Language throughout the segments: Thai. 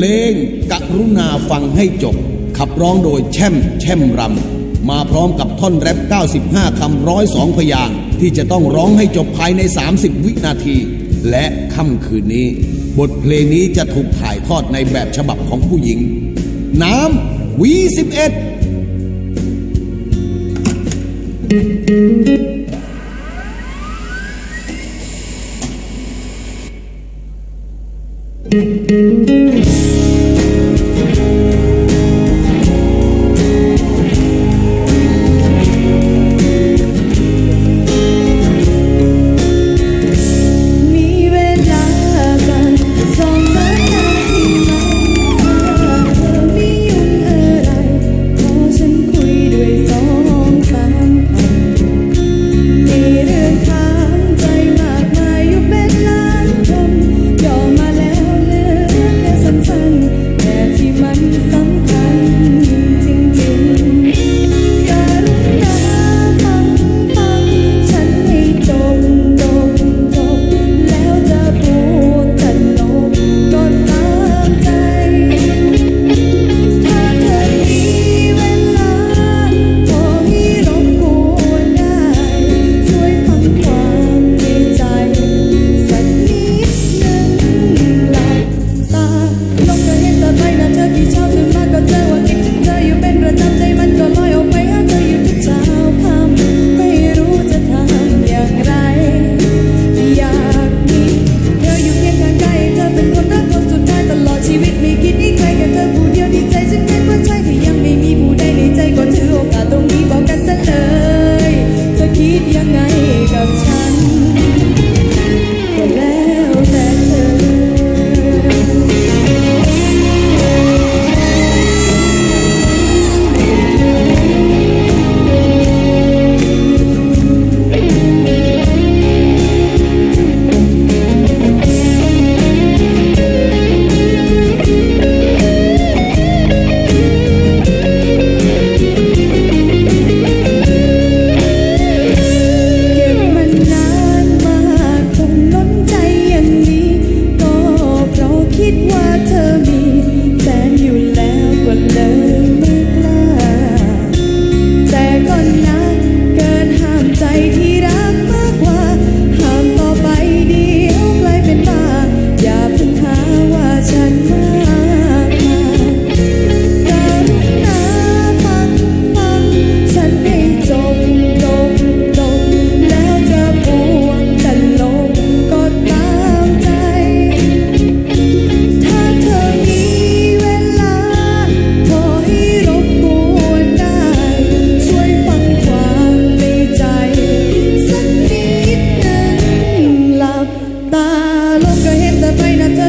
เพลงกรุณาฟังให้จบ ขับร้องโดยแช่มแช่มรำ มาพร้อมกับท่อนแรป 95 คำร้อยสองพยางที่จะต้องร้องให้จบภายใน 30 วินาที และค่ำคืนนี้ บทเพลงนี้จะถูกถ่ายทอดในแบบฉบับของผู้หญิง น้ำวี11 Thank you.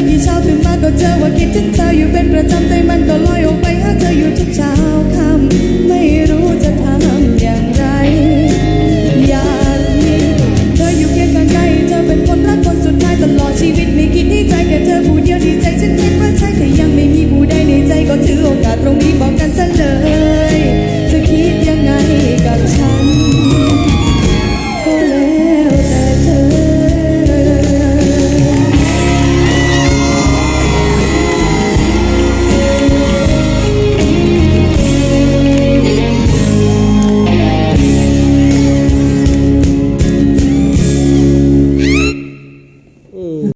กี่เช้าตื่นมาก็เจอว่าคิดถึงเธออยู่เป็นประจำใจมันก็ลอยออกไปหาเธออยู่ทุกเช้าค่ำไม่รู้